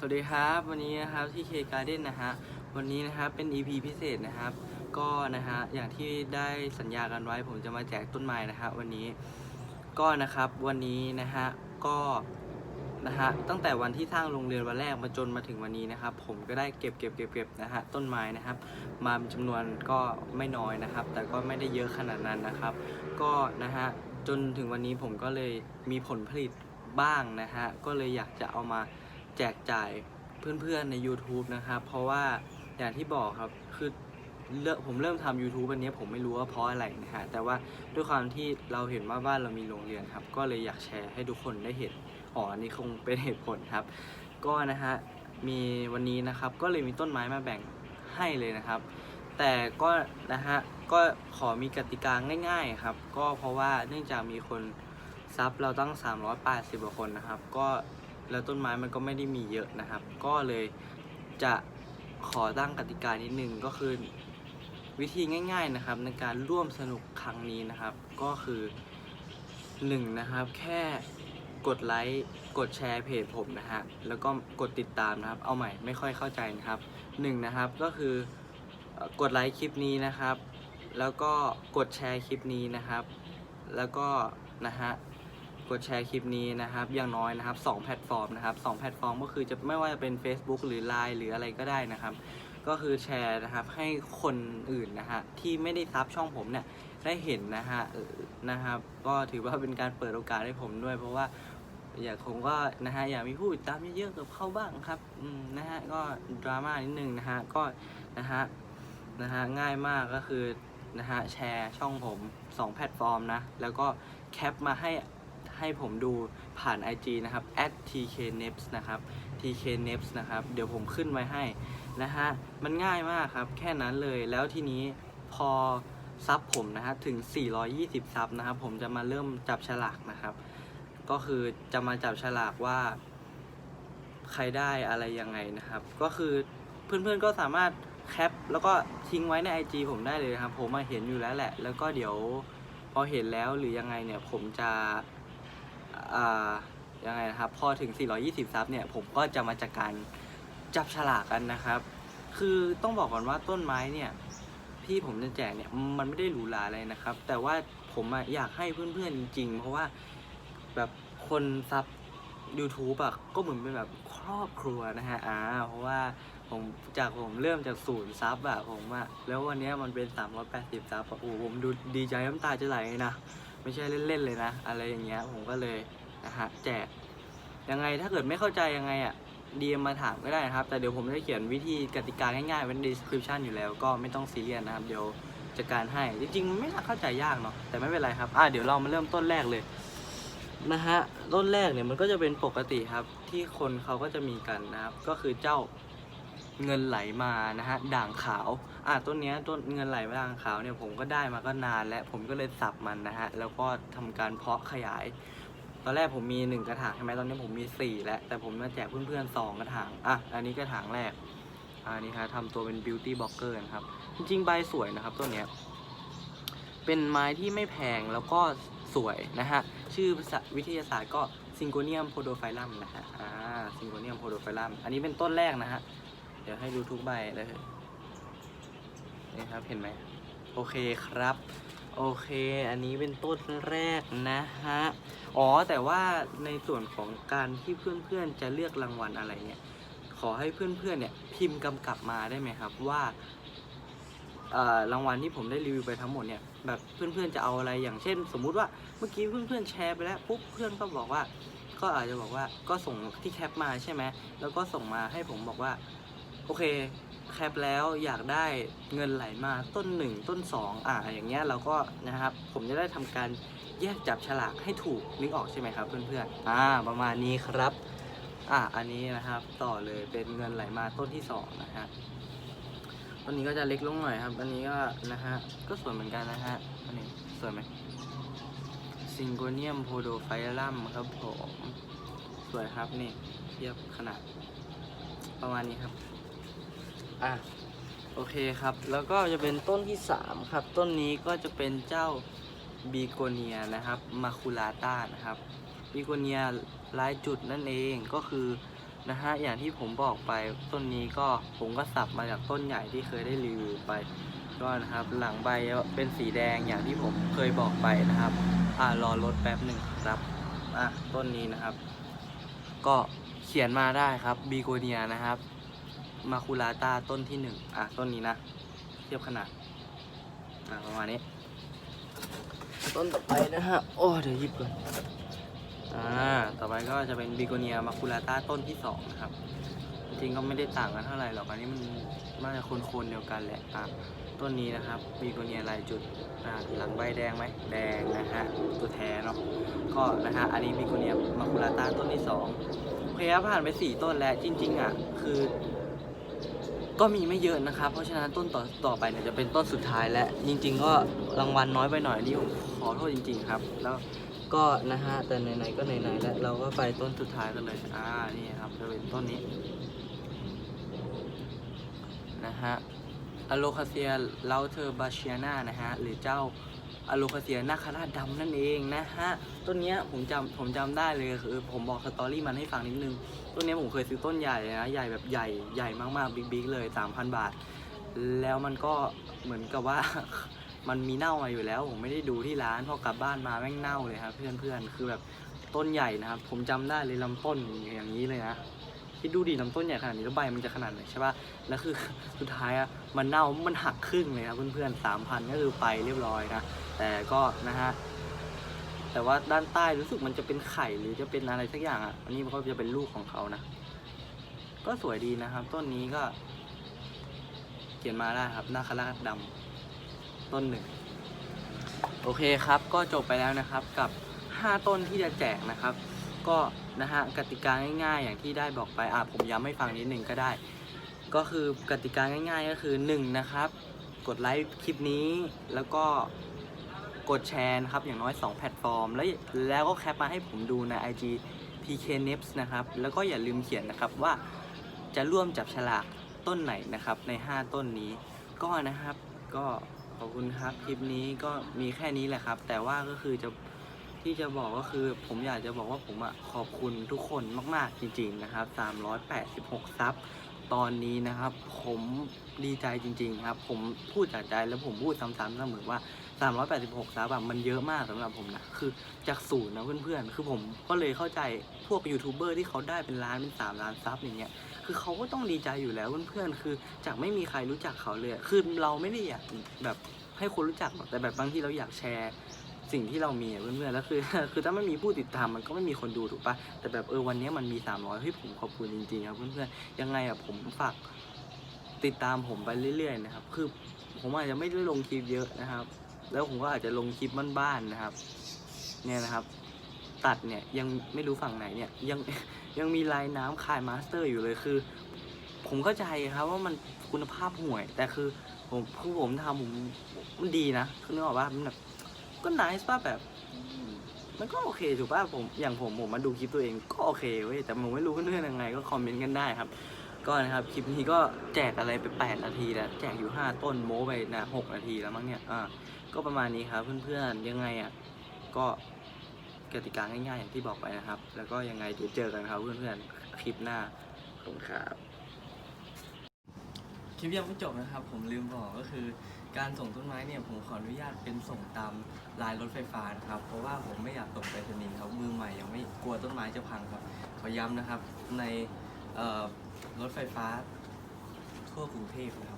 สวัสดีครับ วันนี้นะครับที่เคการ์เด้นนะฮะวันนี้นะครับเป็น EP พิเศษนะครับ ก็นะฮะอย่างที่ได้สัญญากันไว้ ผมจะมาแจกต้นไม้นะฮะวันนี้ก็นะครับวันนี้นะฮะก็นะฮะตั้งแต่วันที่สร้างโรงเรียนวันแรกมาจนมาถึงวันนี้นะครับ ผมก็ได้เก็บเก็บเก็บเก็บนะฮะต้นไม้นะครับ มาเป็นจำนวนก็ไม่น้อยนะครับ แต่ก็ไม่ได้เยอะขนาดนั้นนะครับ ก็นะฮะจนถึงวันนี้ผมก็เลยมีผลผลิตบ้างนะฮะก็เลยอยากจะเอามา แจกจ่ายเพื่อนๆใน YouTube นะครับ เพราะว่าอย่างที่บอกครับคือเริ่มผมเริ่มทำ YouTube วันนี้ผมไม่รู้ว่าเพราะอะไรนะฮะ แต่ว่าด้วยความที่เราเห็นว่าบ้านเรามีโรงเรียนครับ ก็เลยอยากแชร์ให้ทุกคนได้เห็น อ๋ออันนี่คงเป็นเหตุผลครับ ก็นะฮะ มีวันนี้นะครับ ก็เลยมีต้นไม้มาแบ่งให้เลยนะครับ แต่ก็นะฮะ ก็ขอมีกติกาง่าย ๆครับ ก็เพราะว่าเนื่องจากมีคนซับเราตั้ง 380กว่าคนนะครับ ก็ แล้วต้นไม้มันก็ไม่ได้มีเยอะนะครับ ก็เลยจะขอตั้งกติกานิดนึงก็คือวิธีง่าย ๆนะครับ ในการร่วมสนุกครั้งนี้นะครับ ก็คือหนึ่งนะครับ แค่กดไลค์กดแชร์เพจผมนะฮะแล้วก็กดติดตามนะครับ เอาใหม่ไม่ค่อยเข้าใจนะครับหนึ่งนะครับก็คือเอ่อกดไลค์คลิปนี้นะครับ แล้วก็กดแชร์คลิปนี้นะครับ แล้วก็นะฮะ กดแชร์คลิปนี้นะครับ อย่างน้อยนะครับ2แพลตฟอร์มนะครับ2แพลตฟอร์มก็คือจะไม่ว่าจะเป็น Facebook หรือ Line หรืออะไรก็ได้นะครับ ก็คือแชร์นะครับให้คนอื่นนะฮะที่ไม่ได้ซับช่องผมเนี่ยได้เห็นนะฮะนะครับก็ถือว่าเป็นการเปิดโอกาสให้ผมด้วย เพราะว่าอยากผมก็นะฮะอยากมีผู้ติดตามเยอะๆกับเขาบ้างครับนะฮะก็ดราม่านิดนึงนะฮะก็นะฮะนะฮะง่ายมากก็คือนะฮะแชร์ช่องผม 2 แพลตฟอร์มนะ แล้วก็แคปมาให้ ให้ผมดูผ่าน IG นะครับ @tkneps นะครับ tkneps นะครับ เดี๋ยวผมขึ้นไว้ให้นะฮะ มันง่ายมากครับ แค่นั้นเลย แล้วทีนี้พอซับผมนะฮะถึง 420 ซับนะครับ ผมจะมาเริ่มจับฉลากนะครับ ก็คือจะมาจับฉลากว่า ใครได้อะไรยังไงนะครับ ก็คือเพื่อนๆก็สามารถแคปแล้วก็ทิ้งไว้ใน IG ผมได้เลยนะครับ ผมมาเห็นอยู่แล้วแหละ แล้วก็เดี๋ยวพอเห็นแล้วหรือยังไงเนี่ยผมจะ ยังไงนะครับพอถึง 420 ซับเนี่ยผมก็จะมาจัดการจับฉลากกันนะครับ คือต้องบอกก่อนว่าต้นไม้เนี่ยที่ผมจะแจกเนี่ยมันไม่ได้หรูหราอะไรนะครับ แต่ว่าผมอยากให้เพื่อนๆจริง ๆ เพราะว่าแบบคนซับ YouTube อะก็เหมือนเป็นแบบครอบครัวนะฮะอ่าเพราะว่าผมจากผมเริ่มจากศูนย์ซับอะผมอะแล้ววันนี้มันเป็น 380ซับอะโอ้ผมดูดีใจน้ำตาจะไหลนะ ไม่ใช่เล่นๆเลยนะ อะไรอย่างเงี้ยผมก็เลยนะฮะแจกยังไงถ้าเกิดไม่เข้าใจยังไงอะดีมาถามก็ได้นะครับ แต่เดี๋ยวผมจะเขียนวิธีกติกาง่ายๆไว้ใน description อยู่แล้ว ก็ไม่ต้องซีเรียสนะครับ เดี๋ยวจัดการให้ จริงๆ ไม่น่าเข้าใจยากเนาะแต่ไม่เป็นไรครับอะเดี๋ยวเรามาเริ่มต้นแรกเลยนะฮะต้นแรกเนี่ยมันก็จะเป็นปกติครับที่คนเขาก็จะมีกันนะครับ ก็คือเจ้า เงินไหลมานะฮะด่างขาวอะต้นเนี้ยต้นเงินไหลมาด่างขาวเนี่ยผมก็ได้มาก็นานแล้วผมก็เลยสับมันนะฮะแล้วก็ทำการเพาะขยาย ตอนแรกผมมีหนึ่งกระถางใช่ไหมตอนนี้ผมมีสี่แล้ว แต่ผมมาแจกเพื่อนๆสองกระถางอะอันนี้กระถางแรกอันนี้ครับทำตัวเป็น beauty blocker นะครับ จริงๆ ใบสวยนะครับต้นเนี้ยเป็นไม้ที่ไม่แพงแล้วก็สวยนะฮะ ชื่อภาษาวิทยาศาสตร์ก็ซิงโกเนียมโพโดไฟลัมนะฮะ อ่าซิงโกเนียมโพโดไฟลัมอันนี้เป็นต้นแรกนะฮะ ดี๋ยวให้ดูทุกใบเลยนี่ครับเห็นไหมโอเคครับ โอเค อันนี้เป็นต้นแรกนะฮะ อ๋อ แต่ว่าในส่วนของการที่เพื่อนๆจะเลือกรางวัลอะไรเนี่ย ขอให้เพื่อนๆเนี่ยพิมพ์กำกับมาได้ไหมครับว่าเอ่อรางวัลที่ผมได้รีวิวไปทั้งหมดเนี่ยแบบเพื่อนๆจะเอาอะไรอย่างเช่น สมมุติว่าเมื่อกี้เพื่อนๆแชร์ไปแล้วปุ๊บเพื่อนก็บอกว่า ก็อาจจะบอกว่าก็ส่งที่แคปมาใช่ไหมแล้วก็ส่งมาให้ผมบอกว่า โอเคแคปแล้วอยากได้เงินไหลมาต้นหนึ่งต้นสองอ่าอย่างเงี้ยเราก็นะครับ ผมจะได้ทำการแยกจับฉลากให้ถูกนึกออกใช่ไหมครับเพื่อนๆอ่าประมาณนี้ครับอะอันนี้นะครับต่อเลยเป็นเงินไหลมาต้นที่สองนะฮะต้นนี้ก็จะเล็กลงหน่อยครับ อันนี้ก็นะฮะก็สวยเหมือนกันนะฮะอันนี้สวยไหมซิงโกเนียมโพโดไฟลัมครับผมสวยครับนี่เทียบขนาดประมาณนี้ครับ อะโอเคครับ แล้วก็จะเป็นต้นที่สามครับ ต้นนี้ก็จะเป็นเจ้าบีโกเนียนะครับมาคูลาต้านะครับบีโกเนียลายจุดนั่นเองก็คือนะฮะอย่างที่ผมบอกไปต้นนี้ก็ผมก็สับมาจากต้นใหญ่ที่เคยได้รีวิวไปก็นะครับ หลังใบเป็นสีแดงอย่างที่ผมเคยบอกไปนะครับ อ่ารอรถแป๊บหนึ่งครับอะต้นนี้นะครับ ก็เขียนมาได้ครับบีโกเนียนะครับ มาคูลาตาต้นที่หนึ่งอะ ต้นนี้นะ เทียบขนาด อะ ประมาณนี้ ต้นต่อไปนะฮะ โอ้ เดี๋ยวหยิบก่อนอ่า ต่อไปก็จะเป็นบีโกเนียมาคูลาตาต้นที่สองนะครับ จริงก็ไม่ได้ต่างกันเท่าไหร่หรอก อันนี้มันน่าจะโคนๆเดียวกันแหละ อะ ต้นนี้นะครับบีโกเนียลายจุด อ่า หลังใบแดงไหม แดงนะฮะ ตัวแท้เนาะ ก็นะฮะ อันนี้บีโกเนียมาคูลาตาต้นที่สองโอเคครับผ่านไปสี่ต้นแล้ว จริง ๆ อะ คือ ก็มีไม่เยอะนะครับ เพราะฉะนั้นต้นต่อต่อไปเนี่ยจะเป็นต้นสุดท้ายและจริง ๆ ก็รางวัลน้อยไปหน่อยนี่ผมขอโทษจริง ๆ ครับ แล้วก็นะฮะแต่ไหนๆก็ไหนๆแล้วเราก็ไปต้นสุดท้ายกันเลยอ่านี่ครับจะเป็นต้นนี้นะฮะอโลคาเซียเลาเทอร์บาเชียนานะฮะหรือเจ้าอโลคาเซียนาคาราดำนั่นเองนะฮะต้นเนี้ยผมจำผมจำได้เลยคือผมบอกสตอรี่มันให้ฟังนิดนึง ต้นนี้ผมเคยซื้อต้นใหญ่นะ ใหญ่แบบใหญ่ใหญ่มากๆบิ๊กๆเลย 3,000 บาท แล้วมันก็เหมือนกับว่า มันมีเน่ามาอยู่แล้ว ผมไม่ได้ดูที่ร้านพอกลับบ้านมาแม่งเน่าเลยครับ เพื่อนๆคือแบบต้นใหญ่นะครับ ผมจำได้เลยลำต้นอย่างนี้เลยนะคิดดูดิลำต้นใหญ่ขนาดนี้แล้วใบมันจะขนาดไหนใช่ป่ะ แล้วคือสุดท้ายอะมันเน่ามันหักครึ่งเลยครับเพื่อนๆสามพันก็คือไปเรียบร้อยนะ แต่ก็นะฮะ แต่ว่าด้านใต้รู้สึกมันจะเป็นไข่หรือจะเป็นอะไรสักอย่างอะ อันนี้มันก็จะเป็นลูกของเขานะ ก็สวยดีนะครับ ต้นนี้ก็ เขียนมาได้ครับนาคราชดำต้นหนึ่ง โอเคครับ ก็จบไปแล้วนะครับ กับ 5 ต้นที่จะแจกนะครับ ก็นะฮะกติกาง่ายๆ อย่างที่ได้บอกไปอะผมย้ำให้ฟังนิดหนึ่งก็ได้ ก็คือกติกาง่าย ๆ ก็คือ1นะครับ กดไลค์คลิปนี้แล้วก็ กดแชร์นะครับ อย่างน้อย 2 แพลตฟอร์ม แล้วแล้วก็แคปมาให้ผมดูใน IG PK n e p s นะครับ แล้วก็อย่าลืมเขียนนะครับว่าจะร่วมจับฉลากต้นไหนนะครับ ใน 5 ต้นนี้ ก็นะครับก็ขอบคุณครับ คลิปนี้ก็มีแค่นี้แหละครับ แต่ว่าก็คือจะที่จะบอกก็คือผมอยากจะบอกว่าผมอะขอบคุณทุกคนมาก ๆ จริง ๆ นะครับ 386 ซับ ตอนนี้นะครับ ผมดีใจจริง ๆ ครับ ผมพูดจากใจแล้วผมพูดซ้ำๆเสมอว่า 386ซับแบบมันเยอะมากสำหรับผมนะคือจากศูนย์นะเพื่อนๆ คือผมก็เลยเข้าใจพวกยูทูบเบอร์ที่เขาได้เป็นล้านเป็นสามล้านซับอย่างเงี้ยคือเขาก็ต้องดีใจอยู่แล้วเพื่อนๆคือจากไม่มีใครรู้จักเขาเลย คือเราไม่ได้อยากแบบให้คนรู้จักหรอกแต่แบบบางที่เราอยากแชร์ สิ่งที่เรามีอะเพื่อนๆแล้วคือ คือถ้าไม่มีผู้ติดตามมันก็ไม่มีคนดูถูกปะแต่แบบเออวันนี้มันมี 300เฮ้ยผมขอบคุณจริงๆครับเพื่อนๆยังไงอะผมฝากติดตามผมไปเรื่อยๆนะครับ คือผมอาจจะไม่ได้ลงคลิปเยอะนะครับ แล้วผมก็อาจจะลงคลิปบ้านๆนะครับ เนี่ยนะครับ ตัดเนี่ยยังไม่รู้ฝั่งไหนเนี่ยยังยังมีลายน้ำคายมาสเตอร์อยู่เลยคือ ผมเข้าใจครับว่ามันคุณภาพห่วย แต่คือผมคือผมทำผมมันดีนะคือนึกออกว่ามันแบบ ก็น c e ป่ะแบบ มันก็โอเคถูกป่ะผมอย่างผมผมมาดูคลิปตัวเองก็โอเคเว้ยแต่ผมไม่รู้เพื่อนยังไงก็คอมเมนต์กันได้ครับ ก็นะครับคลิปนี้ก็แจกอะไรไป 8 นาทีแล้วแจกอยู่ 5 ต้นโม้ไปนะ6นาทีแล้วมั้งเนี่ยอ่าก็ประมาณนี้ครับเพื่อนๆยังไงอะก็กติกาง่ายๆอย่างที่บอกไปนะครับ แล้วก็ยังไงเดี๋ยวเจอกันครับเพื่อนๆคลิปหน้าขอบคุณครับ คลิปยังไม่จบนะครับ ผมลืมบอกก็คือ การส่งต้นไม้เนี่ยผมขออนุญาตเป็นส่งตามลายรถไฟฟ้านะครับเพราะว่าผมไม่อยากส่งไปสนีย์ครับมือใหม่ยังไม่กลัวต้นไม้จะพังครับขอย้ำนะครับในรถไฟฟ้าทั่วกรุงเทพนะครับ